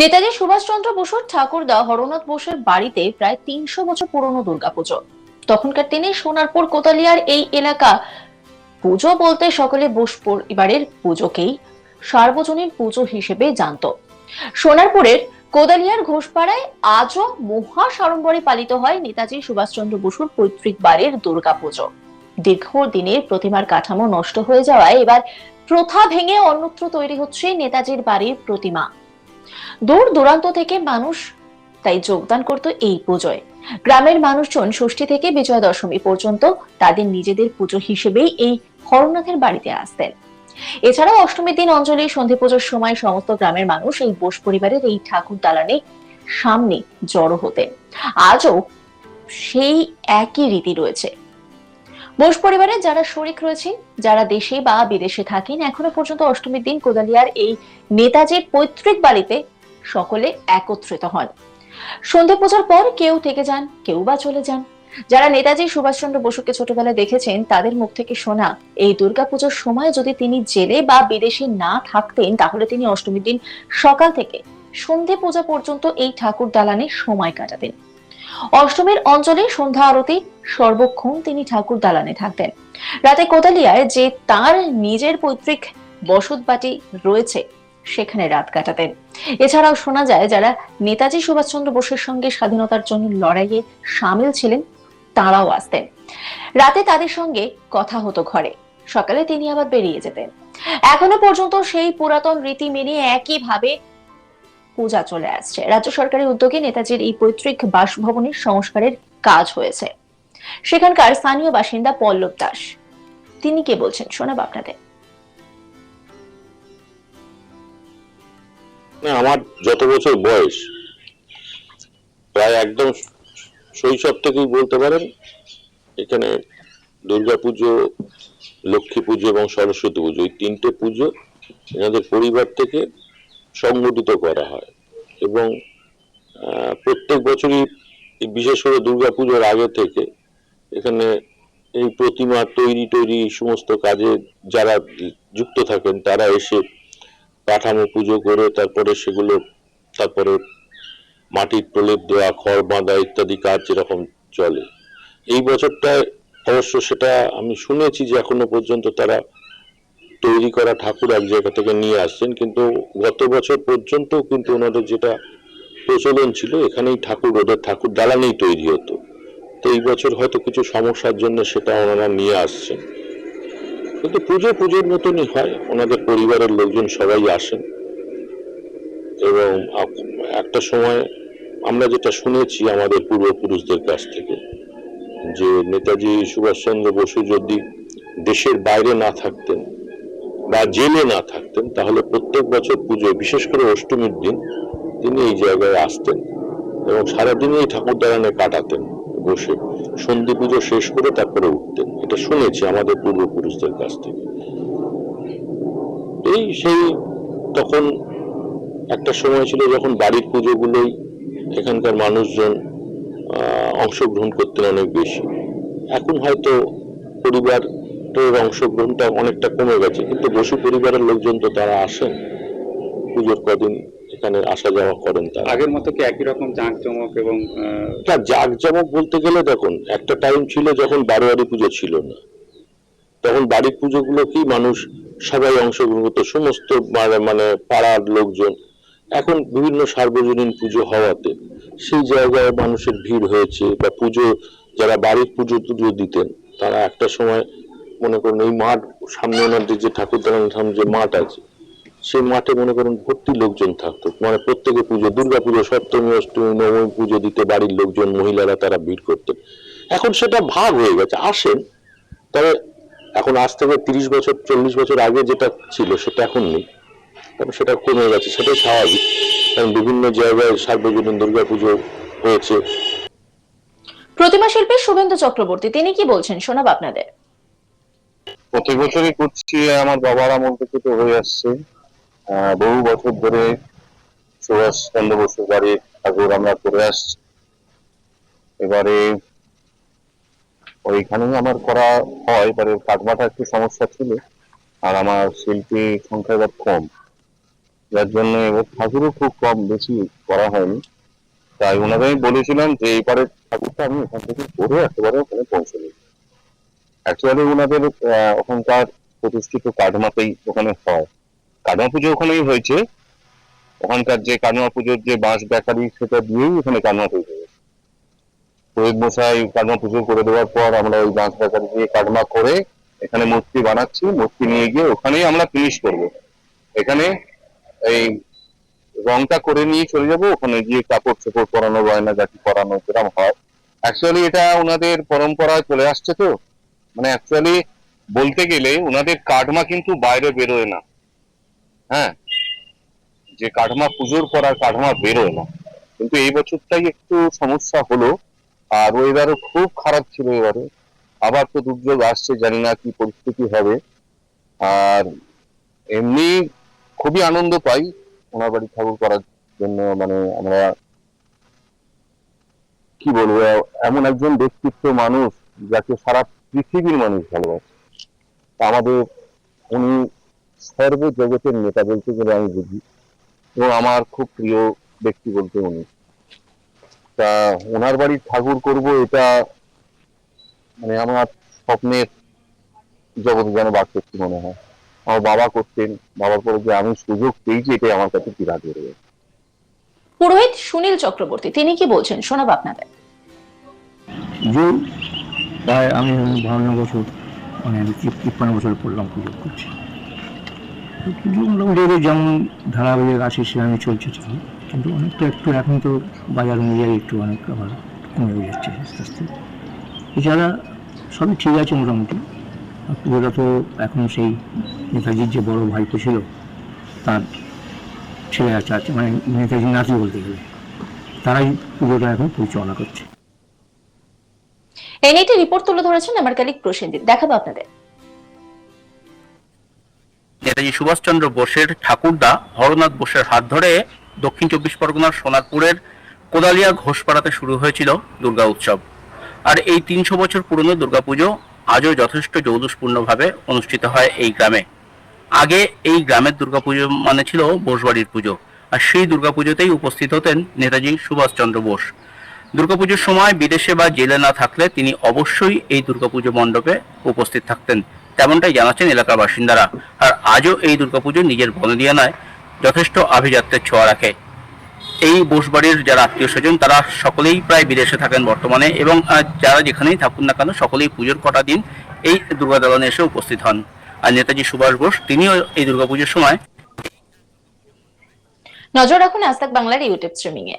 নেতাজি সুভাষচন্দ্র বসুর ঠাকুরদা হরনাথ বোসের বাড়িতে প্রায় তিনশো বছর পুরনো দুর্গাপুজো। তখনকার দিনে সোনারপুর কোতালিয়ার এই এলাকা পুজো বলতে সকলে বোস পরিবারের পুজোকেই সার্বজনীন পুজো হিসেবে জানত। সোনারপুরের কোদালিয়ার ঘোষপাড়ায় আজও মহা সাড়ম্বরে পালিত হয় নেতাজি সুভাষচন্দ্র বসুর পৈতৃক বাড়ির দুর্গাপুজো। দীর্ঘ দিনের প্রতিমার কাঠামো নষ্ট হয়ে যাওয়ায় এবার প্রথা ভেঙে অন্যত্র তৈরি হচ্ছে নেতাজির বাড়ির প্রতিমা। দূর দূরান্ত থেকে মানুষ তাই যোগদান করত এই পুজোয়। গ্রামের মানুষজন ষষ্ঠী থেকে বিজয়া দশমী পর্যন্ত তাদের নিজেদের পুজো হিসেবেই এই হরনাথের বাড়িতে আসতেন। এছাড়াও অষ্টমীর দিন অঞ্জলি, সন্ধি পুজোর সময় সমস্ত গ্রামের মানুষ এই বোস পরিবারের এই ঠাকুর দালানে সামনে জড়ো হতেন। আজও সেই একই রীতি রয়েছে। বোস পরিবারের যারা শরিক রয়েছেন, যারা দেশে বা বিদেশে থাকেন, এখনও পর্যন্ত অষ্টমীর দিন কোদালিয়ার এই নেতাজির পৈতৃক বাড়িতে সকলে একত্রিত হন। সন্ধে পূজার পর কেউ থেকে যান, কেউ বা চলে যান। যারা নেতাজি সুভাষচন্দ্র বসুকে ছোটবেলায় দেখেছেন, তাদের মুখ থেকে শোনা, এই দুর্গাপুজোর সময় যদি তিনি জেলে বা বিদেশে না থাকতেন, তাহলে তিনি অষ্টমীর দিন সকাল থেকে সন্ধে পূজা পর্যন্ত এই ঠাকুর দালানে সময় কাটাতেন। অষ্টমীর অঞ্চলে সন্ধ্যা আরতি, সর্বক্ষণ তিনি ঠাকুর দালানে থাকতেন। রাতে কোদালিয়ায় যে তার নিজের পৈতৃক বসত বাটি রয়েছে, সেখানে রাত কাটাতেন। এছাড়াও শোনা যায়, যারা নেতাজি সুভাষচন্দ্র বসুর সঙ্গে স্বাধীনতার জন্য লড়াইয়ে সামিল ছিলেন, তারাও আসতেন। রাতে তাদের সঙ্গে কথা হতো ঘরে। সকালে তিনি আবার বেরিয়ে যেতেন। এখনও পর্যন্ত সেই পুরাতন রীতি মেনে একইভাবে পূজা চলে আসছে। রাজ্য সরকারের উদ্যোগে নেতাজির এই পৈতৃক বাসভবনের সংস্কারের কাজ হয়েছে। সেখানকার স্থানীয় বাসিন্দা পল্লব দাস। তিনি কে বলছেন? শোনাব আপনাদের। আমার যত বছর বয়স, প্রায় একদম শৈশব থেকেই বলতে পারেন, এখানে দুর্গাপুজো লক্ষ্মী পুজো এবং সরস্বতী পুজো, এই তিনটে পুজো এনাদের পরিবার থেকে সংগঠিত করা হয়। এবং প্রত্যেক বছরই বিশেষ করে দুর্গাপুজোর আগে থেকে এখানে এই প্রতিমা তৈরি তৈরি সমস্ত কাজে যারা যুক্ত থাকেন, তারা এসে কাঠামো পুজো করে, তারপরে সেগুলো, তারপরে মাটির প্রলেপ দেওয়া, খড় বাঁধা ইত্যাদি কাজ যেরকম চলে। এই বছরটায় অবশ্য সেটা আমি শুনেছি যে এখনও পর্যন্ত তারা তৈরি করা ঠাকুর এক জায়গা থেকে নিয়ে আসছেন, কিন্তু গত বছর পর্যন্ত কিন্তু ওনাদের যেটা প্রচলন ছিল, এখানেই ঠাকুর, ওদের ঠাকুর দালানেই তৈরি হতো। তো এই বছর হয়তো কিছু সমস্যার জন্য সেটা ওনারা নিয়ে আসছেন। কিন্তু পুজো পুজোর মতনই হয়, ওনাদের পরিবারের লোকজন সবাই আসেন। এবং একটা সময় আমরা যেটা শুনেছি আমাদের পূর্বপুরুষদের কাছ থেকে, যে নেতাজি সুভাষচন্দ্র বসু যদি দেশের বাইরে না থাকতেন বা জেলে না থাকতেন, তাহলে প্রত্যেক বছর পুজো বিশেষ করে অষ্টমীর দিন, তিনি এই জায়গায় আসতেন এবং সারাদিনই এই ঠাকুর কাটাতেন, বসে সন্ধি পুজো শেষ করে তারপরে উঠতেন। এটা শুনেছি আমাদের পূর্বপুরুষদের কাছ থেকে। এই সেই তখন একটা সময় ছিল যখন বাড়ির পুজোগুলোই এখানকার মানুষজন অংশগ্রহণ করতেন অনেক বেশি। এখন হয়তো পরিবারের অংশগ্রহণটা অনেকটা কমে গেছে। কিন্তু বসু পরিবারের লোকজন তো তারা আসেন। পুজোর কদিন এখানে আসা যাওয়া করেন তারা। আগের মতো কি একই রকম জাঁকজমক এবং তা জাঁকজমক বলতে গেলে দেখুন একটা টাইম ছিল যখন বারোয়ারি পুজো ছিল না। তখন বাড়ির পুজোগুলো কি মানুষ সবাই অংশগ্রহণ করতো। সমস্ত মানে- মানে পাড়ার লোকজন। এখন বিভিন্ন সার্বজনীন পুজো হওয়াতে সেই জায়গায় মানুষের ভিড় হয়েছে বা পুজো যারা বাড়ির পুজো টুজো দিতেন তারা একটা সময় মনে করুন এই মাঠ, সামনে ওনাদের যে ঠাকুর সামনে যে মাঠ আছে, সেই মাঠে মনে করুন ভর্তি লোকজন থাকতো। মানে প্রত্যেকে পুজো, দুর্গা পুজো, সপ্তমী, অষ্টমী, নবমী পুজো দিতে বাড়ির লোকজন, মহিলারা তারা ভিড় করতেন। এখন সেটা ভাগ হয়ে গেছে। আসেন, তবে এখন আজ থেকে তিরিশ বছর, চল্লিশ বছর আগে যেটা ছিল সেটা এখন নেই। কারণ সেটা কমে গেছে, সেটাই স্বাভাবিক। কারণ বিভিন্ন জায়গায় সার্বজনীন দুর্গা পুজো হয়েছে। প্রতিমা শিল্পী শুভেন্দু চক্রবর্তী, তিনি কি বলছেন? শোনাব আপনাদের। প্রতি বছরই করছি, আমার বাবার আমল থেকে তো হয়ে আসছে। বহু বছর ধরে সুভাষ চন্দ্র বসুর বাড়ির ঠাকুর আমরা করে আসছি। এবারে ওইখানেই আমার করা হয়, এবারে কাঠমাটা একটু সমস্যা ছিল, আর আমার শিল্পী সংখ্যা এবার কম। যার জন্য এবার ঠাকুরও খুব কম, বেশি করা হয়নি। তাই ওনাকে আমি বলেছিলাম যে, এইবারে ঠাকুরটা আমি ওখান থেকে করে একেবারে ওখানে পৌঁছে দিই অ্যাকচুয়ালি ওনাদের ওখানকার প্রতিষ্ঠিত কাঠমাতেই ওখানে হয়। কাঠমা পুজো ওখানেই হয়েছে। ওখানকার যে কাঠমা পুজোর যে বাঁশ বেকারি সেটা দিয়েই ওখানে কাঠমা পুজো হয়েছে মশাই কাঠমা পুজো করে দেওয়ার পর আমরা ওই বাঁশ বেকারি দিয়ে কাঠমা করে এখানে মূর্তি বানাচ্ছি। মূর্তি নিয়ে গিয়ে ওখানেই আমরা ফিনিশ করব। এখানে এই রংটা করে নিয়ে চলে যাব। ওখানে গিয়ে কাপড় চোপড় পরানো গয়না জাতি পরানো যেরকম হয়। অ্যাকচুয়ালি এটা ওনাদের পরম্পরায় চলে আসছে তো। মানে অ্যাকচুয়ালি বলতে গেলে ওনাদের কাঠমা কিন্তু বাইরে বেরোয় না। হ্যাঁ? যে কাঠমা পুজোর পর আর কাঠমা বেরোয় না। কিন্তু এই বছরটাই একটু সমস্যা হলো, আর ওয়েদারও খুব খারাপ ছিল এবারে। আবার তো দুর্যোগ আসছে, জানি না কি পরিস্থিতি হবে। আর এমনি খুবই আনন্দ পাই ওনার বাড়ি ঠাকুর করার জন্য মানে আমরা কি বলব, এমন একজন ব্যক্তিত্ব মানুষ যাকে সারা পৃথিবীর মানুষ ভালোবাসে। আমাদের উনি সর্ব জগতের নেতা বলতে গেলে আমি বুঝি এবং আমার খুব প্রিয় ব্যক্তি বলতে উনি। তা ওনার বাড়ির ঠাকুর করব এটা মানে আমার স্বপ্নের জগতে যেন বাদ করতে মনে হয়। আমার বাবা করতেন বাবার পরে যে আমি সুযোগ পেয়েছি এটাই আমার কাছে বিরাট হয়ে গেছে পুরোহিত সুনীল চক্রবর্তী তিনি কি বলছেন? শোনাবো আপনাদের। পুজো প্রায় আমি বাহান্ন বছর মানে আমি তিপ্পান্ন বছর পড়লাম পুজো করছি। মোটামুটি যেমন ধারাবাহিক আসে সেভাবে চলছে চলে। কিন্তু অনেকটা একটু এখন তো বাজার অনুযায়ী একটু অনেক আবার কমে যাচ্ছে আস্তে আস্তে। এছাড়া সবই ঠিক আছে মোটামুটি। পুজোটা তো এখন সেই নেতাজির যে বড় ভাইপো ছিল, তার ছেলে আছে আছে মানে নেতাজির নাতি বলতে গেলে, তারাই পুজোটা এখন পরিচালনা করছে। একটি রিপোর্ট তুলে ধরেছেন আমার কালিক প্রসেনজিৎ। দেখাবো আপনাদের। নেতাজি সুভাষচন্দ্র বোসের ঠাকুরদা হরনাথ বোসের হাত ধরে দক্ষিণ চব্বিশ পরগনার সোনারপুরের কোদালিয়া শুরু হয়েছিল দুর্গা উৎসব। আর এই তিনশো বছর পুরনো দুর্গাপুজো আজও যথেষ্ট জৌলুসপূর্ণভাবে অনুষ্ঠিত হয় এই গ্রামে। আগে এই গ্রামের দুর্গাপুজো মানে ছিল বোসবাড়ির পুজো। আর সেই দুর্গাপুজোতেই উপস্থিত হতেন নেতাজি সুভাষচন্দ্র বোস। দুর্গাপুজোর সময় বিদেশে বা জেলে না থাকলে তিনি অবশ্যই এই দুর্গাপুজো মণ্ডপে উপস্থিত থাকতেন। তেমনটাই জানাচ্ছেন এলাকার বাসিন্দারা। আর আজও এই দুর্গাপুজো নিজের বনদিয়ানায় যথেষ্ট আভিজাত্যের ছোঁয়া রাখে। এই বোসবাড়ির যারা আত্মীয় স্বজন তারা সকলেই প্রায় বিদেশে থাকেন বর্তমানে এবং যারা যেখানেই থাকুন না কেন, সকলেই পুজোর কটা দিন এই দুর্গা দালানে এসে উপস্থিত হন। আর নেতাজি সুভাষ বোস, তিনিও এই দুর্গাপুজোর সময় নজর রাখুন আজ বাংলার ইউটিউব স্ট্রিমিং এ